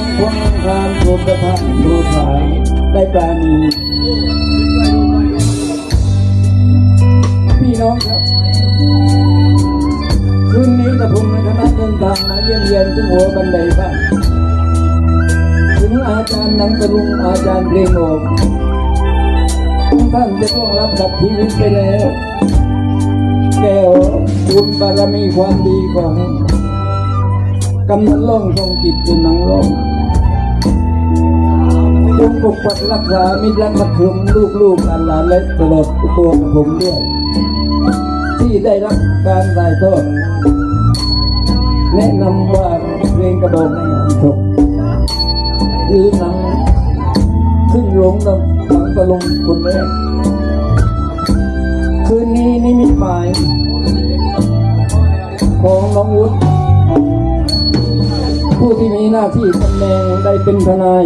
งควงคานโปรดประทานโปรดสายได้ปราณีพี่น้องครับคืนนี้กระผมในคณะเดินทางมาเยี่ยมเยียนถึงหัวบันไดบ้านถึงอาจารย์นันตลุงอาจารย์เพลงโอกทุกท่านจะต้องรับดับชีวิตไปแล้ว แก้วบุญบารมีความดีของกำนันล่องทรงจิตเป็นนังล่อง จงปกปักรักษามิตรรักมักคุมลูกๆหลานๆและตลอดตัวผมด้วยที่ได้รับการถ่ายทอดแนะนำว่าเพลงกระโดดในงานศพหรือหนังขึ้นโรงหนังตะลงคนแรกคืนนี้นิมิตหมาย ของน้องวุฒิผู้ที่มีหน้าที่ตำแหน่งได้เป็นทนาย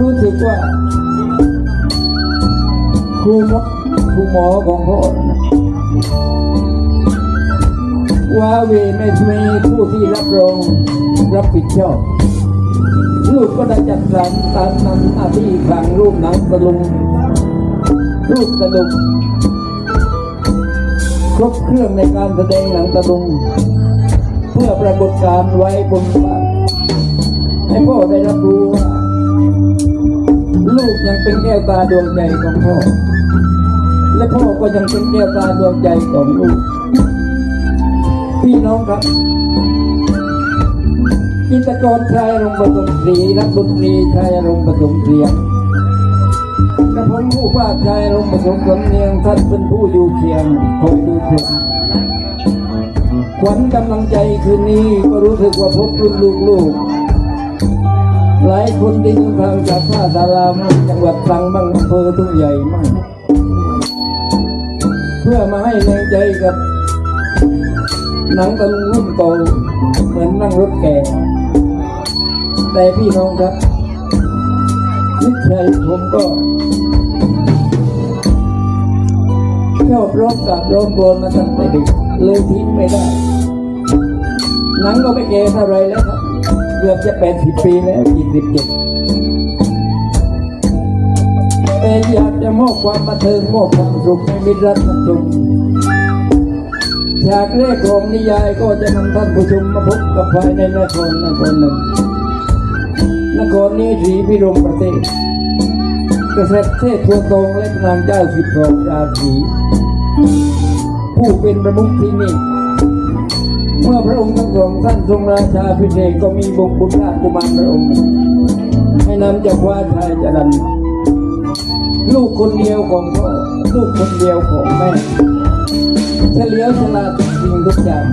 รู้สึกว่าครูมดครูหมอของพ่อนว่าเวไม่มีผู้ที่รับรองรับผิดชอบลูกก็ได้จัดสรรตามนำหน้าที่ทางรูปหนังตะลุงรูปกระดุมครบเครื่องในการแสดงหนังตะลุงเพื่อปรากฏการ์ไว้บนบ้านให้พ่อได้รับรู้ว่า ลูกยังเป็นแก้วตาดวงใจของพ่อ และพ่อก็ยังเป็นแก้วตาดวงใจของลูก พี่น้องครับกิจกรชายอารมณ์ผสมศรีนักดนตรีชายอารมณ์ผสมเสียงกระผมผู้ภาคชายลงผสมสำเนียงท่านเป็นผู้อยู่เคียงคอยดูเถิดขวัญกำลังใจคืนนี้ก็รู้สึกว่าพบรุ่นลูกๆ หลายคนที่เดินทางจากท่าสารามั่งจังหวัดตรังบ้างอำเภอทุ่งใหญ่มั่งเพื่อมาให้แรงใจกับ หนังตะลุงรุ่นโตเหมือนนั่งรถแก่แต่พี่น้องครับนิสัยผมก็ชอบร้องกับร้องโกนมาตั้งแต่เด็กเลยทิ้งไม่ได้หนังก็ไม่แก่เท่าไรแล้วครับ กือบจะแปดสิบปีแล้วยี่สิบเจ็ดแต่อยากจะมอบความบันเทิงมอบความสุขให้มิตรรักท่านชมฉากแรกของนิยายก็จะนำท่านผู้ชมมาพบกับภายในนครนครหนึ่งนครนี้สีพิรมประเทศกษัตริย์เทพทัวตรงและนางเจ้าสิบสองราศีผู้เป็นประมุขที่นี่ เมื่อพระองค์ทั้งสองท่านทรงราชาพิเศษก็มีบงบุญราชกุมารพระองค์ ให้นำจากว่าชายจรันลูกคนเดียวของพ่อลูกคนเดียวของแม่เฉลียวฉลาดทุกสิ่งทุกอย่าง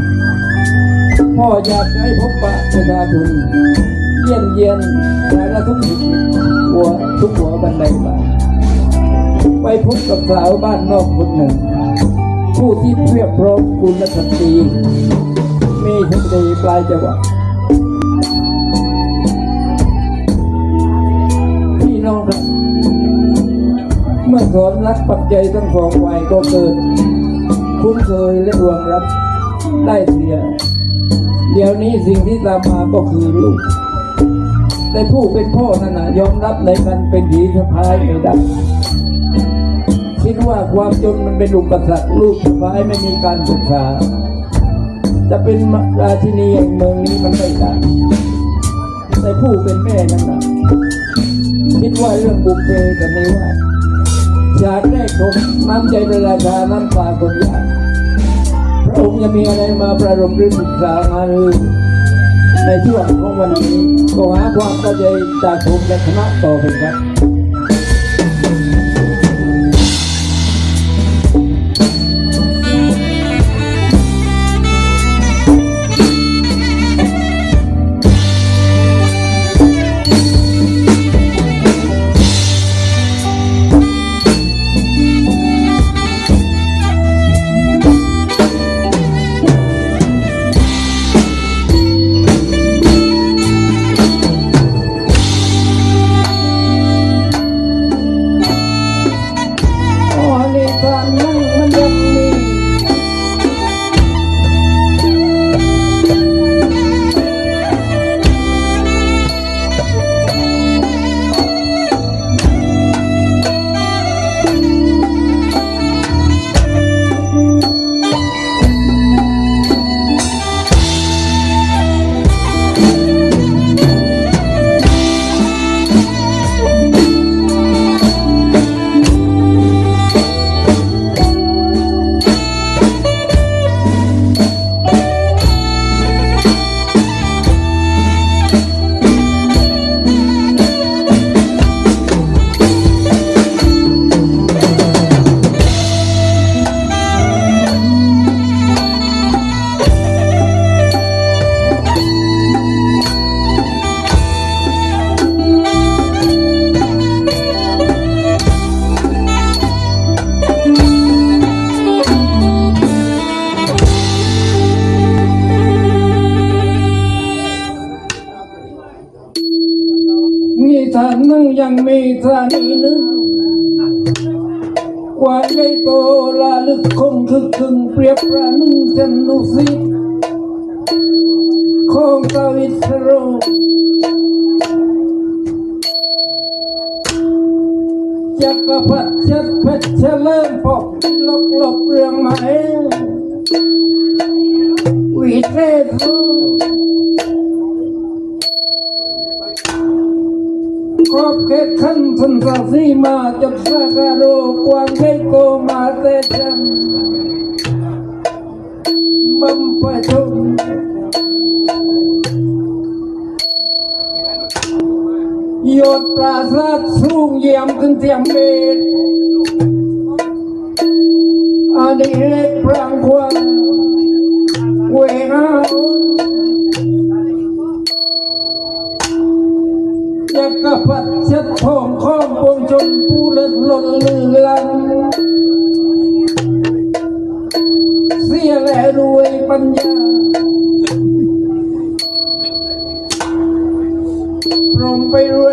พ่ออยากให้พบปะประชาชนเยี่ยมเยียนสารทุกข์หัวทุกหัวบันไดบ้าไปพบกับสาวบ้านนอกคนหนึ่ง ผู้ที่เพียบพร้อมคุณและสันติ มีชันดีปลายจังหวะพี่น้องครับ เมื่อสอนรักปักใจทั้งสองวัยก็เกิด คุ้นเคยและรวมรับได้เสีย เดี๋ยวนี้สิ่งที่ตามมาก็คือลูกแต่ผู้เป็นพ่อนั่นนะยอมรับในกันเป็นผีสะพายไม่ได้คิดว่าความจนมันเป็นอุปสรรคลูกสะพายไม่มีการศึกษา จะเป็นราชินีแห่งเมืองนี้มันไม่ได้แต่ผู้เป็นแม่นั่นนะคิดว่าเรื่องบุพเพกับนิวาสฉากแรกผมน้ำใจเป็นราชาน้ำตาคนยากพระองค์จะมีอะไรมาประดมหรือศึกษางานหรือในช่วงของวันนี้ก็หาความเข้าใจจากผมและคณะต่อไปครับ ยังมีสานีนึงกว่าใหญ่โตลาลึกคงคึกคึงเปรียบประนึ่งจันนุสิตของสวิตโรจักรพรรดิชัดเพชรเฉลิมปกลกลบเรื่องไหมวิเทศ อบเขตขันสันสาสีมาจับสาการโรกวางใหญ่โตมาแต่จันบำปะชนยอดปราสาทสูงเยี่ยมขึ้นเทียมเมตรอันนี้เล็กพรางควางเวงา จักรพรรดิชัดทองข้อมปวงชนผู้เลิศล้นลือลันเสียแลรวยปัญญาพร้อมไปรวย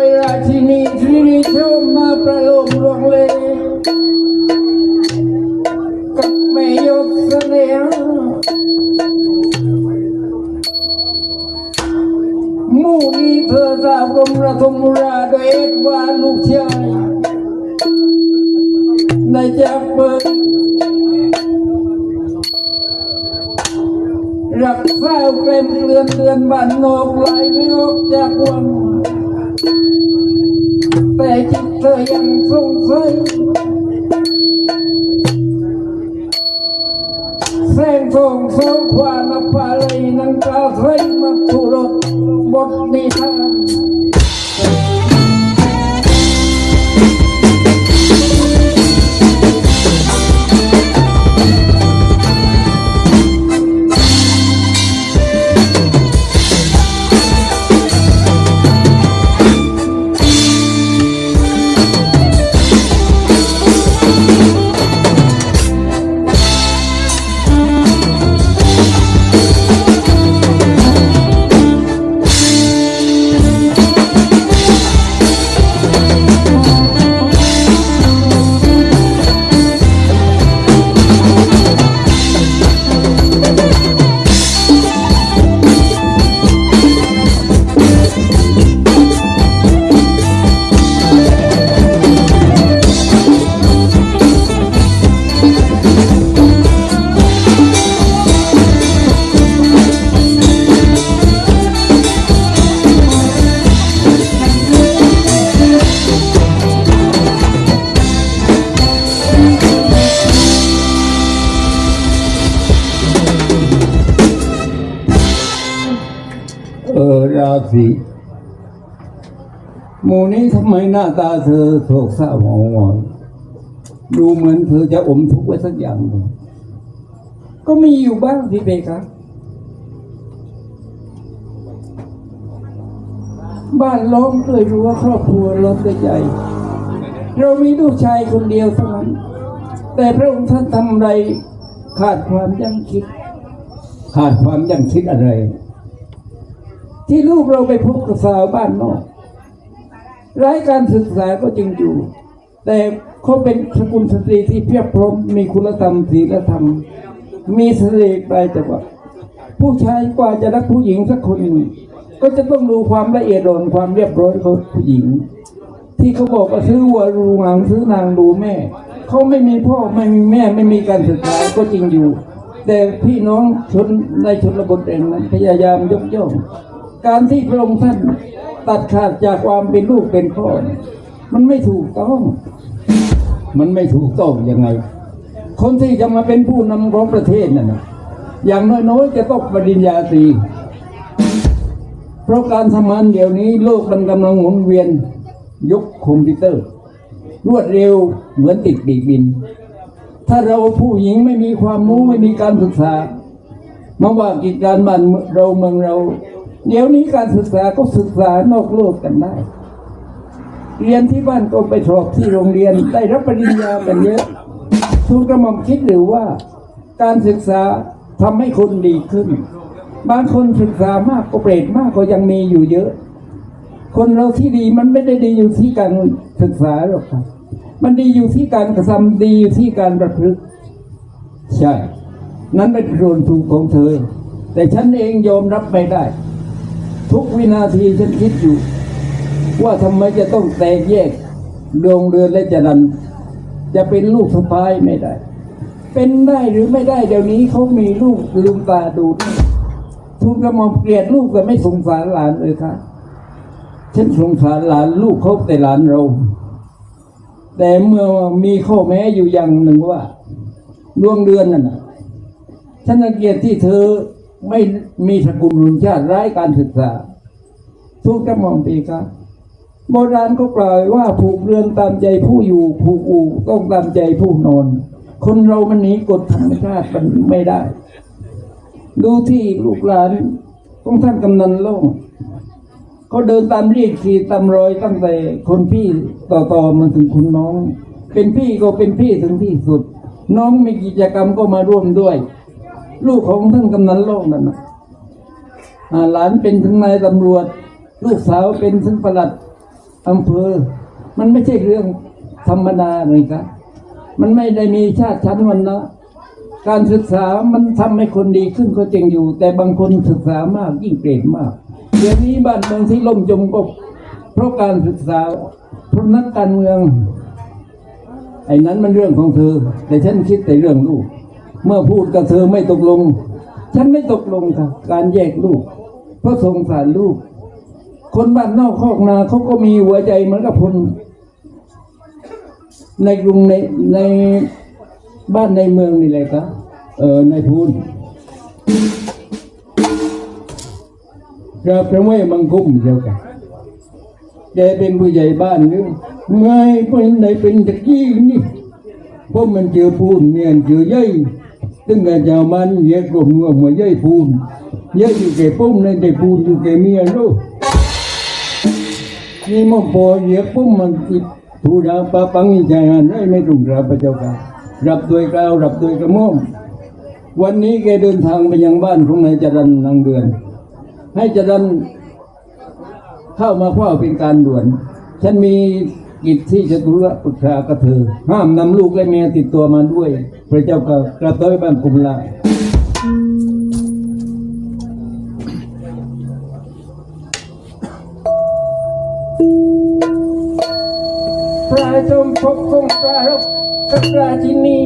รมระทมราโดยเอ็ดวานลูกชายได้จากเปิดรักษาเกรมเรือนเดือนบ้านนอกไหลไม่ออกจากวังแต่จิตเธอยังสงสัยแสงทองสองควานภาเลยนังกาใสมักทุรสบทนิทาน สีหมูนี้ทำไมหน้าตาเธอโศกเศร้าหมองหอยดูเหมือนเธอจะอมทุกข์ไว้สักอย่างหนึ่งก็มีอยู่บ้างพี่เบครับบ้านล้อมด้วยรั้วครอบครัวล้อมด้วยใจ เรามีลูกชายคนเดียวเท่านั้น แต่พระองค์ท่านทำไรขาดความยั้งคิด ขาดความยั้งคิดอะไร ที่ลูกเราไปพบกับสาวบ้านนอกไร้การศึกษาก็จริงอยู่ แต่เขาเป็นสกุลสตรีที่เพียบพร้อมมีคุณธรรมศีลธรรม มีเสน่ห์ปลายจังหวะผู้ชายกว่าจะรักผู้หญิงสักคนหนึ่งก็จะต้องดูความละเอียดอ่อนความเรียบร้อยของผู้หญิง ที่เขาบอกว่าซื้อวัวรูงางซื้อนางดูแม่ เขาไม่มีพ่อไม่มีแม่ไม่มีการศึกษาก็จริงอยู่ แต่พี่น้องชนในชนบทเองนั้นพยายามยกย่อง การที่พระองค์ท่านตัดขาดจากความเป็นลูกเป็นพ่อ มันไม่ถูกต้อง มันไม่ถูกต้องยังไง คนที่จะมาเป็นผู้นำของประเทศนั่นนะอย่างน้อยๆจะต้องปริญญาตรี เพราะการทำงานเดี๋ยวนี้โลกมันกำลังหมุนเวียนยุคคอมพิวเตอร์ รวดเร็วเหมือนติดปีกบิน ถ้าเราผู้หญิงไม่มีความรู้ไม่มีการศึกษามาว่ากิจการบ้านเราเมืองเรา เดี๋ยวนี้การศึกษาก็ศึกษานอกโลกกันได้ เรียนที่บ้านก็ไปสอบที่โรงเรียนได้รับปริญญากันเยอะทุกกระหม่อมคิดหรือว่า การศึกษาทำให้คนดีขึ้น บางคนศึกษามากก็เปรตมากก็ยังมีอยู่เยอะ คนเราที่ดีมันไม่ได้ดีอยู่ที่การศึกษาหรอกครับ มันดีอยู่ที่การกระทำดีอยู่ที่การประพฤติใช่ นั้นเป็นโรนถูกของเธอ แต่ฉันเองยอมรับไม่ได้ ทุกวินาทีฉันคิดอยู่ ว่าทำไมจะต้องแตกแยกดวงเรือนและจรันจะเป็นลูกสะพ้ายไม่ได้ เป็นได้หรือไม่ได้เดี๋ยวนี้เขามีลูกลืมตาดูทุนกระมอมเกลียดลูกแต่ไม่สงสารหลานเลยครับฉันสงสารหลานลูกเขาแต่หลานเรา แต่เมื่อมีข้อแม้อยู่อย่างหนึ่งว่าดวงเดือนนั่นฉันรังเกียจที่เธอ ไม่มีสกุลรุนชาติไร้การศึกษา ทุกกระมอมปีครับโบราณก็กล่าวว้ว่าผูกเรือนตามใจผู้อยู่ผูกอู่ต้องตามใจผู้นอน คนเรามันหนีกฎธรรมชาติมันไม่ได้ ดูที่ลูกหลานของท่านกำนันโล่งเขาเดินตามเรียกขี่ตามรอยตั้งแต่คนพี่ต่อๆมาถึงคุณน้อง เป็นพี่ก็เป็นพี่ถึงที่สุด น้องมีกิจกรรมก็มาร่วมด้วย ลูกของท่านกำนันโลกนั่นนะหลานเป็นถึงนายตำรวจ ลูกสาวเป็นถึงประหลัดอำเภอ มันไม่ใช่เรื่องธรรมดาเลยครับมันไม่ได้มีชาติชั้นวันนะการศึกษามันทำให้คนดีขึ้นก็จริงอยู่ แต่บางคนศึกษามากยิ่งเกรดมากเดี๋ยวนี้บ้านเมืองที่ล่มจมก็เพราะการศึกษาเพราะนักการเมือง ไอ้นั้นมันเรื่องของเธอ แต่ฉันคิดแต่เรื่องลูก เมื่อพูดกับเธอไม่ตกลง ฉันไม่ตกลงค่ะ การแยกลูก เพราะสงสารลูก คนบ้านนอกคอกนาเขาก็มีหัวใจเหมือนกับคนในกรุงในในบ้านในเมืองนี่แหละครับเออในพูนครับพระไม่มังคุมเดียวกันแกเป็นผู้ใหญ่บ้านหรือไม่เป็นไหนเป็นตะกี้นี่เพราะมันเจอพูนเมียนเจอเย่ย ตึงแต่เจ้ามันเยกกลมเงือมาเย่ยพูนเย่ยอยู่แก่ปุ้มในแต่พูนอยู่แก่เมียลูกนี่มันพอเยกปุ้มมันติดทูดาวปะปังใจหันได้ไม่ตรงกับพระเจ้าค่ะรับโดยกล่าวรับโดยกระม่อมวันนี้แกเดินทางไปยังบ้านของนายจรันนางเดือน ให้จรันเข้ามาเฝ้าเป็นการด่วน ฉันมีกิจที่จะตุระปรึกษากับเธอห้ามนำลูกและเมียติดตัวมาด้วย พระเจ้าก็กระต้อยบ้านกุมลาปลาจมพบคงปลารบกับปลาที่นี่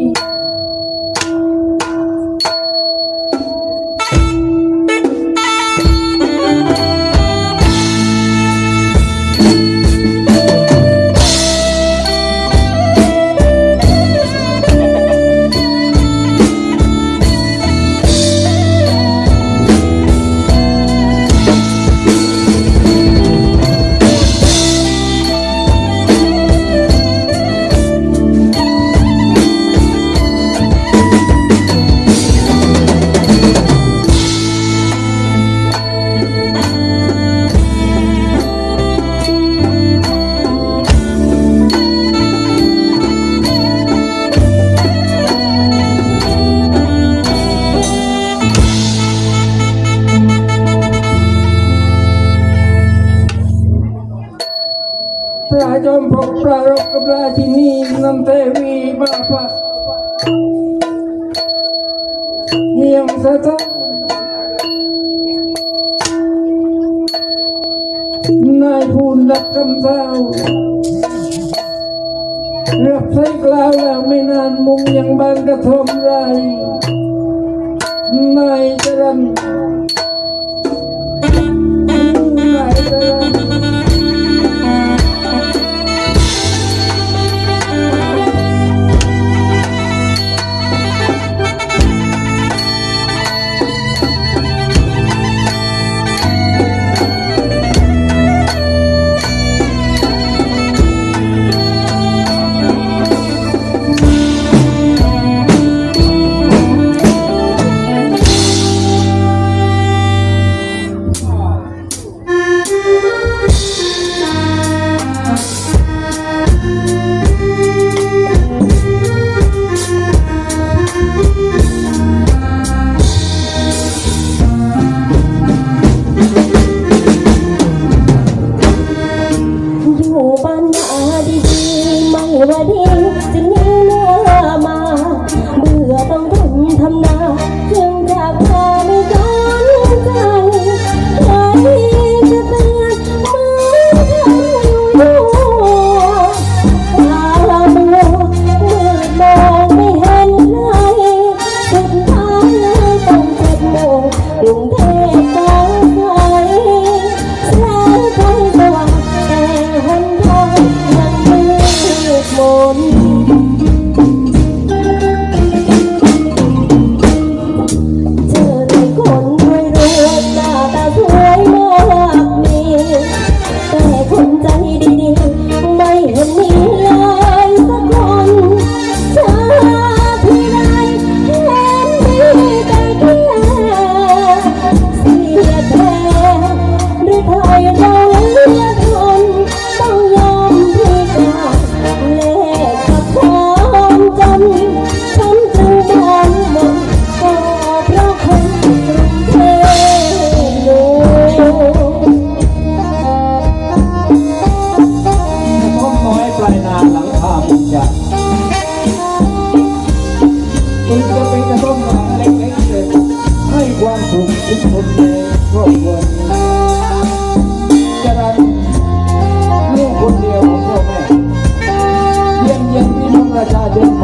นายพูนรับคำเศร้ารับใช้กล่าวแล้วไม่นานมุงยังบางกระทมไรนายจรัน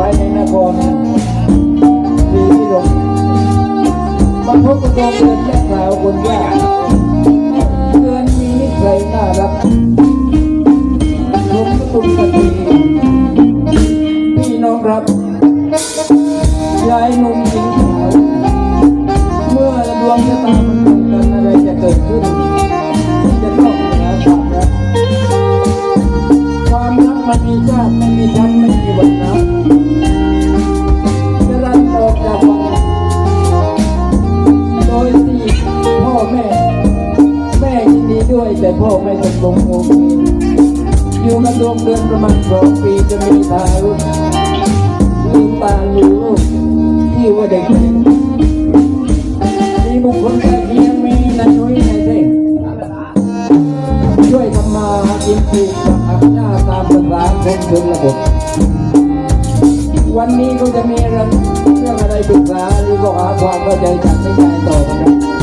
ว้ในนครดีที่ลงบรรพบุรุษเดินแม่สาวคนแากเดินมีนิสัยน่ารักลงตุ้มกระตุ้ พ่อไม่ตกลงอยู่กับดวงเดือนประมาณสองปีจะมีตาลุลืมตาลูที่ว่าเด็กมีบุคคลใกล้เคียงมีนันช่วยในเด็กช่วยทำมากินถูกหักหน้าตามภาษาคนชนระบบวันนี้ก็จะมีเรื่องอะไรปรึกษาหรือก็หาความเข้าใจจากไม่ใจต่อกันะ